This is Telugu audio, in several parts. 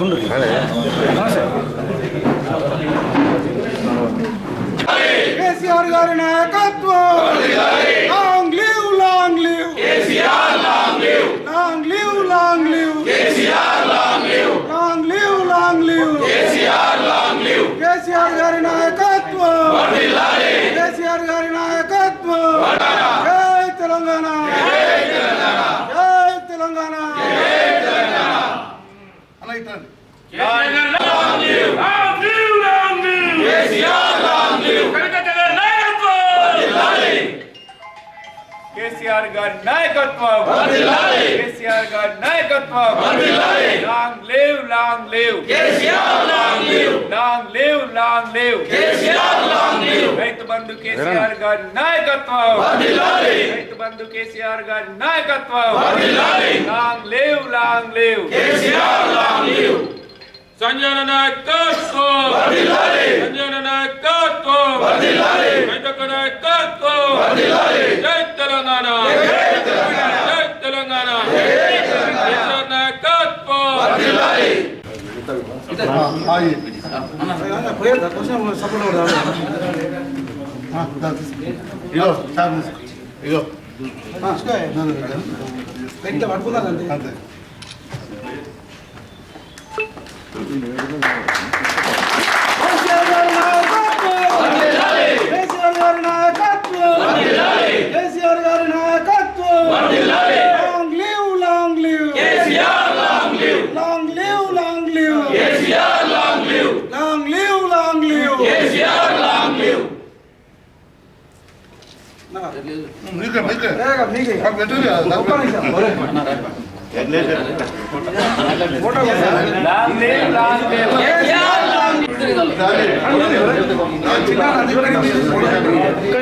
వస్తుండ్రు కేసీఆర్ గారి నాయకత్వం. Long live long live. Long live. Long live long live. Long live. KCR garu నాయకత్వం. కేసీఆర్ గారి నాయకత్వం జై తెలంగాణ జై తెలంగాణ అలా ఇట్లాండి కేసీఆర్ గారి నాయకత్వం కేసీఆర్ గారి నాయకత్వం. Long live long live. Long live. Long live Rythu Bandhu KCR గారి నాయకత్వం. రైతు బంధు కేసీఆర్ గారి నాయకత్వం. Long live long live. Sanjana నాయకత్వం. సంజన నాయకత్వం రైతు నాయకత్వం జై తెలంగాణ జై తెలంగాణ నాయకత్వం ఇగో ఇగో ఇట్లా పట్టుకున్నారండి అంతే కేసీఆర్ గారి నాయకత్వం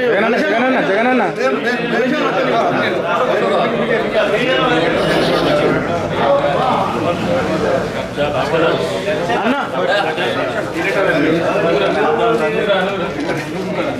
జగనన్న జగనన్న జగనన్న ఇదేనా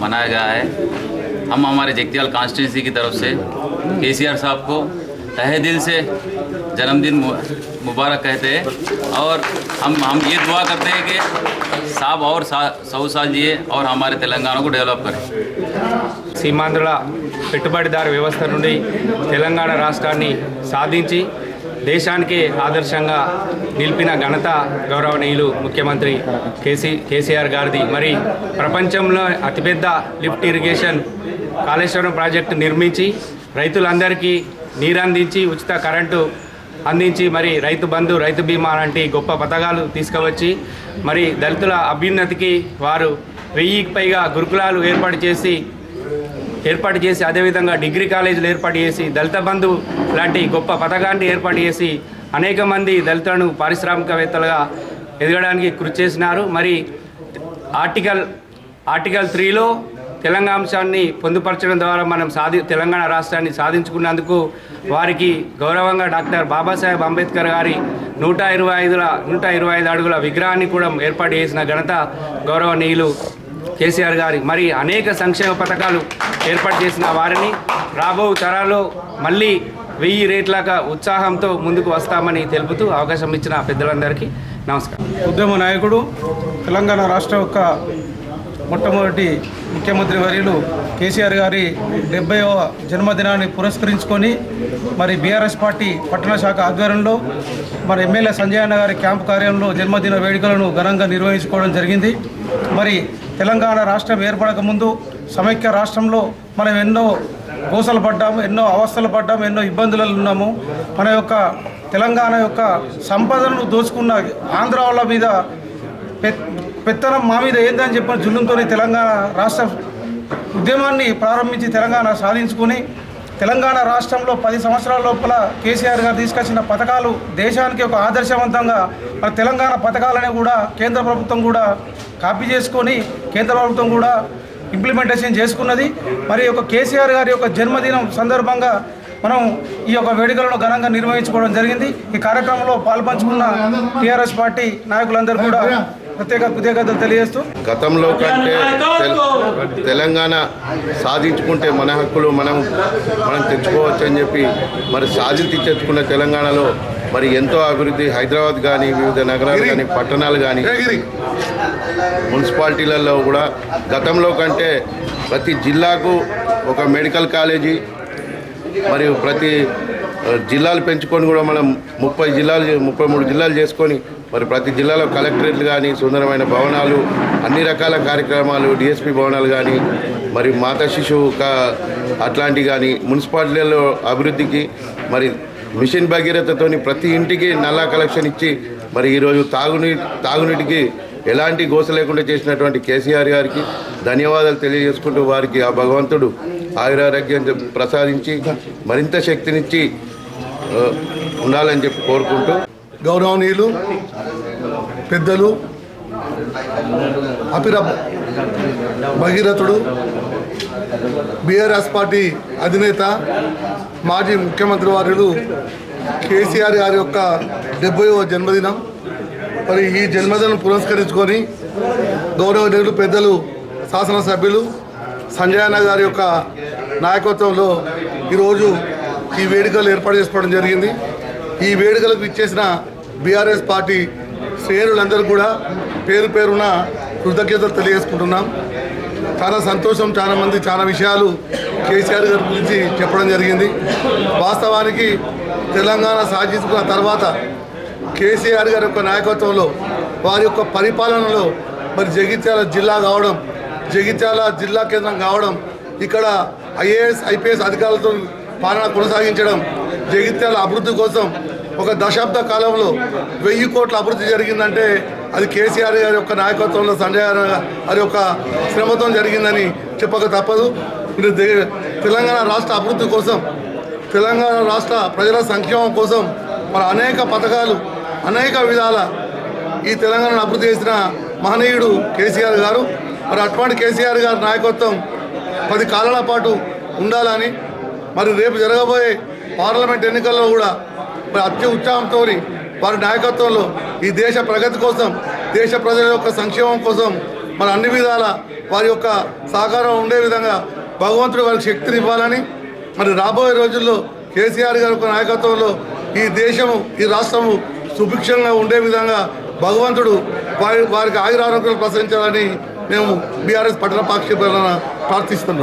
मनाया गया है हम हमारे जगतियाल कॉन्स्टिट्यूंसी की तरफ से के सी आर साहब को तहे दिल से जन्मदिन मु- मुबारक कहते हैं और हम हम ये दुआ करते हैं कि साहब और सा, सौ साल जिए और हमारे तेलंगाना को डेवलप करें సీమాంధ్రుల పెట్టుబడిదారు వ్యవస్థ నుండి తెలంగాణ రాష్ట్రాన్ని సాధించి దేశానికి ఆదర్శంగా నిలిపిన ఘనత గౌరవనీయులు ముఖ్యమంత్రి కేసీ కేసీఆర్ గారిది. మరి ప్రపంచంలో అతిపెద్ద లిఫ్ట్ ఇరిగేషన్ కాళేశ్వరం ప్రాజెక్టు నిర్మించి రైతులందరికీ నీరందించి ఉచిత కరెంటు అందించి మరి రైతు బంధు రైతు బీమా లాంటి గొప్ప పథకాలు తీసుకువచ్చి మరి దళితుల అభ్యున్నతికి వారు వెయ్యికి పైగా గురుకులాలు ఏర్పాటు చేసి ఏర్పాటు చేసి అదేవిధంగా డిగ్రీ కాలేజీలు ఏర్పాటు చేసి దళిత బంధు లాంటి గొప్ప పథకాన్ని ఏర్పాటు చేసి అనేక మంది దళితులను పారిశ్రామికవేత్తలుగా ఎదగడానికి కృషి చేసినారు. మరి ఆర్టికల్ ఆర్టికల్ త్రీలో తెలంగాణ అంశాన్ని పొందుపరచడం ద్వారా మనం సాధి తెలంగాణ రాష్ట్రాన్ని సాధించుకున్నందుకు వారికి గౌరవంగా డాక్టర్ బాబాసాహెబ్ అంబేద్కర్ గారి నూట ఇరవై ఐదుల నూట ఇరవై ఐదు అడుగుల విగ్రహాన్ని కూడా ఏర్పాటు చేసిన ఘనత గౌరవనీయులు కేసీఆర్ గారి. మరి అనేక సంక్షేమ పథకాలు ఏర్పాటు చేసిన వారిని రాబో తరాలు మళ్ళీ వెయ్యి రేట్లాగా ఉత్సాహంతో ముందుకు వస్తామని తెలుపుతూ అవకాశం ఇచ్చిన పెద్దలందరికీ నమస్కారం. ఉద్యమ నాయకుడు తెలంగాణ రాష్ట్ర యొక్క మొట్టమొదటి ముఖ్యమంత్రి వర్యులు కేసీఆర్ గారి డెబ్బైవ జన్మదినాన్ని పురస్కరించుకొని మరి బీఆర్ఎస్ పార్టీ పట్టణ శాఖ ఆధ్వర్యంలో మరి ఎమ్మెల్యే సంజయ్ అన్న గారి క్యాంపు కార్యాలయంలో జన్మదిన వేడుకలను ఘనంగా నిర్వహించుకోవడం జరిగింది. మరి తెలంగాణ రాష్ట్రం ఏర్పడక ముందు సమైక్య రాష్ట్రంలో మనం ఎన్నో గోసలు పడ్డాము ఎన్నో అవస్థలు పడ్డాము ఎన్నో ఇబ్బందులలో ఉన్నాము. మన యొక్క తెలంగాణ యొక్క సంపదను దోచుకున్న ఆంధ్ర వాళ్ళ మీద పె- పెత్తనం మా మీద ఏందని చెప్పిన జుల్లంతో తెలంగాణ రాష్ట్ర ఉద్యమాన్ని ప్రారంభించి తెలంగాణ సాధించుకుని తెలంగాణ రాష్ట్రంలో పది సంవత్సరాల లోపల కేసీఆర్ గారు తీసుకొచ్చిన పథకాలు దేశానికి ఒక ఆదర్శవంతంగా మన తెలంగాణ పథకాలని కూడా కేంద్ర ప్రభుత్వం కూడా కాపీ చేసుకొని కేంద్ర ప్రభుత్వం కూడా ఇంప్లిమెంటేషన్ చేసుకున్నది. మరి యొక్క కేసీఆర్ గారి యొక్క జన్మదినం సందర్భంగా మనం ఈ యొక్క వేడుకలను ఘనంగా నిర్వహించుకోవడం జరిగింది. ఈ కార్యక్రమంలో పాల్పంచుకున్న టీఆర్ఎస్ పార్టీ నాయకులందరూ కూడా ప్రత్యేక కృతజ్ఞతలు తెలియజేస్తూ గతంలో కంటే తెల- తెలంగాణ సాధించుకుంటే మన హక్కులు మనం మనం తెచ్చుకోవచ్చు అని చెప్పి మరి సాధించి తెచ్చుకున్న తెలంగాణలో మరి ఎంతో అభివృద్ధి హైదరాబాద్ కానీ వివిధ నగరాలు కానీ పట్టణాలు కానీ మున్సిపాలిటీలలో కూడా గతంలో కంటే ప్రతి జిల్లాకు ఒక మెడికల్ కాలేజీ మరియు ప్రతి జిల్లాలు పెంచుకొని కూడా మనం ముప్పై జిల్లాలు ముప్పై మూడు జిల్లాలు చేసుకొని మరి ప్రతి జిల్లాలో కలెక్టరేట్లు కానీ సుందరమైన భవనాలు అన్ని రకాల కార్యక్రమాలు డిఎస్పి భవనాలు కానీ మరి మాతా శిశువు కా అట్లాంటివి కానీ మున్సిపాలిటీలలో అభివృద్ధికి మరి మిషన్ భగీరథతోని ప్రతి ఇంటికి నల్లా కలెక్షన్ ఇచ్చి మరి ఈరోజు తాగునీ తాగునీటికి ఎలాంటి గోస లేకుండా చేసినటువంటి కేసీఆర్ గారికి ధన్యవాదాలు తెలియజేసుకుంటూ వారికి ఆ భగవంతుడు ఆయురారోగ్యం ప్రసాదించి మరింత శక్తినిచ్చి ఉండాలని చెప్పి కోరుకుంటూ. గౌరవనీయులు పెద్దలు అపిర భగీరథుడు బీఆర్ఎస్ పార్టీ అధినేత మాజీ ముఖ్యమంత్రి వారులు కేసీఆర్ గారి యొక్క డెబ్బైవ జన్మదినం మరి ఈ జన్మదినం పురస్కరించుకొని గౌరవనీయులు పెద్దలు శాసనసభ్యులు సంజయ్ అన్న గారి యొక్క నాయకత్వంలో ఈరోజు ఈ వేడుకలు ఏర్పాటు చేసుకోవడం జరిగింది. ఈ వేడుకలకు ఇచ్చేసిన బీఆర్ఎస్ పార్టీ శ్రేణులందరూ కూడా పేరు పేరున కృతజ్ఞతలు తెలియజేసుకుంటున్నాం. చాలా సంతోషం చాలా మంది చాలా విషయాలు కేసీఆర్ గారి గురించి చెప్పడం జరిగింది. వాస్తవానికి తెలంగాణ సాధించుకున్న తర్వాత కేసీఆర్ గారి యొక్క నాయకత్వంలో వారి యొక్క పరిపాలనలో మరి జగిత్యాల జిల్లా కావడం జగిత్యాల జిల్లా కేంద్రం కావడం ఇక్కడ ఐఏఎస్ ఐపీఎస్ అధికారులతో పాలన కొనసాగించడం జగిత్యాల అభివృద్ధి కోసం ఒక దశాబ్ద కాలంలో వెయ్యి కోట్ల అభివృద్ధి జరిగిందంటే అది కేసీఆర్ గారి యొక్క నాయకత్వంలో సంజయ్ గారి యొక్క శ్రమతో జరిగిందని చెప్పక తప్పదు. తెలంగాణ రాష్ట్ర అభివృద్ధి కోసం తెలంగాణ రాష్ట్ర ప్రజల సంక్షేమం కోసం మన అనేక పథకాలు అనేక విధాల ఈ తెలంగాణను అభివృద్ధి చేసిన మహనీయుడు కేసీఆర్ గారు. మరి అటువంటి కేసీఆర్ గారి నాయకత్వం పది కాలాల పాటు ఉండాలని మరి రేపు జరగబోయే పార్లమెంట్ ఎన్నికల్లో కూడా మరి అత్య ఉత్సాహంతో వారి నాయకత్వంలో ఈ దేశ ప్రగతి కోసం దేశ ప్రజల యొక్క సంక్షేమం కోసం మరి అన్ని విధాల వారి యొక్క సహకారం ఉండే విధంగా భగవంతుడు వారికి శక్తిని ఇవ్వాలని మరి రాబోయే రోజుల్లో కేసీఆర్ గారి యొక్క నాయకత్వంలో ఈ దేశము ఈ రాష్ట్రము సుభిక్షంగా ఉండే విధంగా భగవంతుడు వారి వారికి ఆయురారోగ్యాలు ప్రసరించాలని మేము బీఆర్ఎస్ పట్టణ పాక్షిక ప్రార్థిస్తున్నాం.